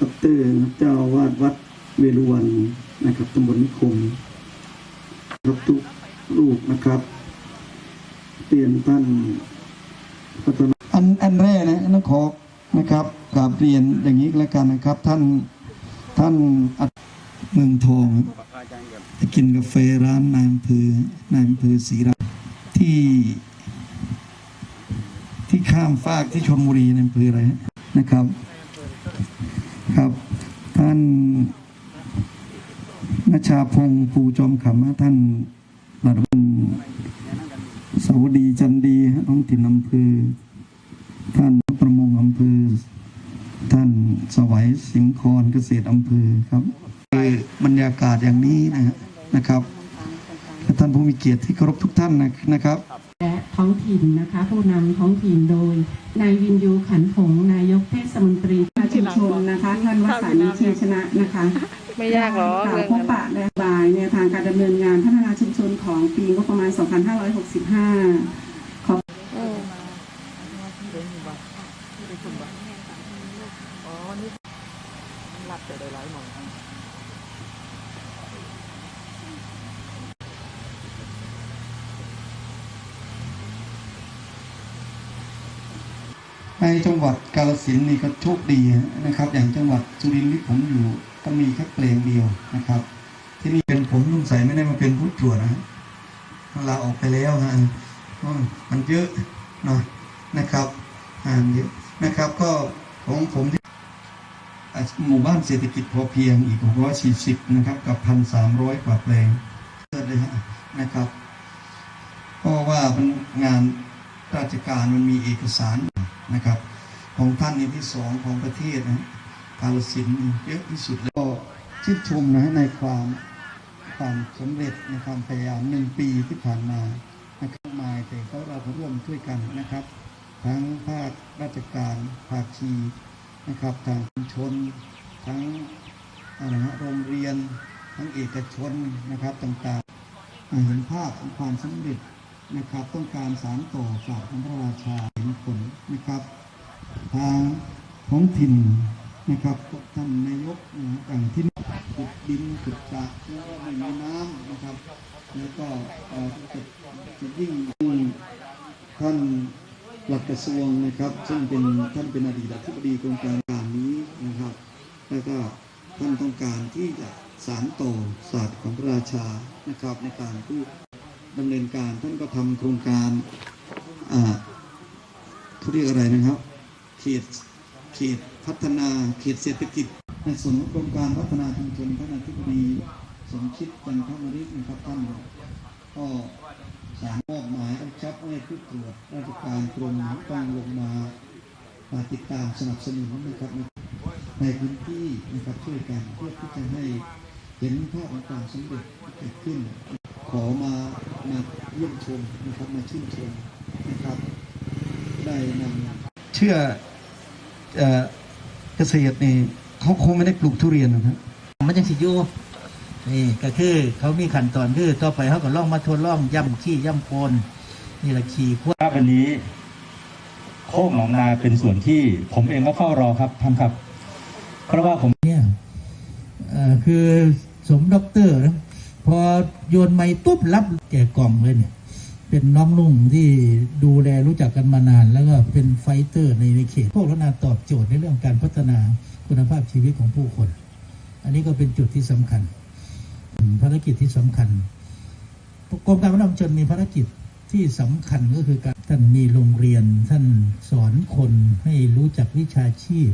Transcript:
ดรเจ้าวาดวัดเวรุวันนะครับตำบลนิคมรับทุกรูปนะครับเรียนท่านพัฒนาอันอันแรกนะต้องขอนะครับกราบเรียนอย่างนี้แล้วกันนะครับ ท่านท่านเมืองทองไปกินกาแฟร้านนายอำเภอนายอำเภอศรีราชที่ที่ข้ามฟากที่ชนบุรีในอำเภออะไรนะครับ ครับ ท่านนชาพงศ์ปูจอมขำท่านระดับสาวดีจันดีท้องถิ่นอำเภอท่านประมงอำเภอ ท่านสวัยสิงห์คอนเกษตรอำเภอครับคือบรรยากาศอย่างนี้นะนะครับท่านผู้มีเกียรติที่เคารพทุกท่านนะนะครับและท้องถิ่นนะคะ ผู้นำท้องถิ่นโดยนายวินยูขันผงนายกเทศมนตรีชุมชนนะคะ ท่า นวสันต์เชียงชนะนะคะไม่ยากหรอกกล่าวเรื่องพบนั้นปะและบายในวทางการดำเนินงานพัฒนาชุมชนของปีงบประมาณ 2565 ขอบอืม ในจังหวัดกาฬสินนี่ก็โชคดีนะครับ อย่างจังหวัดสุรินทร์ที่ผมอยู่ก็มีแค่เพลงเดียวนะครับ ที่นี่เป็นผมลุงใส่ไม่ได้มาเป็นผู้ตรวจนะฮะลาออกไปแล้วฮะมันเยอะเนาะนะครับอ่านเยอะนะครับก็ของผมที่หมู่บ้านเศรษฐกิจพอเพียงอีก640นะครับกับพันสามร้อยกว่าเพลงเกิดเลยฮะนะครับ เพราะว่ามันงานราชการมันมีเอกสาร นะครับ ของท่านนี่ที่สองของประเทศนะกาลสินเยอะที่สุดแล้วก็ชื่นชมนะในความความสำเร็จในความพยายามหนึ่งปีที่ผ่านมานะครับมายแต่เขาเราร่วมช่วยกันนะครับ ทั้งภาคราชการภาคีนะครับทางชุมชน ทั้งอะไรฮะโรงเรียน ทั้งเอกชนนะครับต่างๆเห็นภาพของความสำเร็จ นะครับ ต้องการสารต่อศาสตร์ของพระราชาเห็นผลนะครับ ทางท้องถิ่นนะครับท่านนายกนะฮะอย่างที่ขุดดินขุดสระแล้วก็ไม่มีน้ำนะครับ แล้วก็จะจะยิ่งท่านหลักกระทรวงนะครับ ซึ่งเป็นท่านเป็นอดีตอธิบดีกรมการการนี้นะครับ แล้วก็ท่านต้องการที่จะสานต่อศาสตร์ของพระราชานะครับในการที่ด ดำเนินการท่านก็ทำโครงการอ่าเขาเรียกอะไรนะครับ เขตเขตพัฒนาเขตเศรษฐกิจ ในส่วนของโครงการพัฒนาชุมชนท่านอธิบดีสมคิดจันทมริกนะครับท่านก็สารมอบหมายกำชับให้ผู้ตรวจราชการกรมต้องลงมามาติดตามสนับสนุนนะครับ ในพื้นที่นะครับช่วยกันเพื่อที่จะให้เห็นภาพของความสำเร็จที่เกิดขึ้น อมามาเยี่ยมชมนะครับมาชื่นชมนะครับได้นำเชื่อเอ่อเกษตรนี่เขาคงไม่ได้ปลูกทุเรียนนะครับมันยังสิอยู่นี่ก็คือเขามีขั้นตอนคือต่อไปเขาก็ล่องมาทดลองย่ำขี้ย่ำโคนนี่แหละขี้ขวดครับวันนี้โคกหนองนาเป็นส่วนที่ผมเองก็เฝ้ารอครับท่านครับ เพราะว่าผมเนี่ยเอ่อคือสมด็อกเตอร์นะ พอโยนไม้ตุ๊บรับแก่กล่องเลยเนี่ย เป็นน้องนุ่งที่ดูแลรู้จักกันมานาน แล้วก็เป็นไฟเตอร์ในในเขต พวกพันาตอบโจทย์ในเรื่องการพัฒนาคุณภาพชีวิตของผู้คน อันนี้ก็เป็นจุดที่สำคัญ ภารกิจที่สำคัญกรมการพัฒนาชุมชนมีภารกิจที่สำคัญก็คือการท่านมีโรงเรียนท่านสอนคนให้รู้จักวิชาชีพ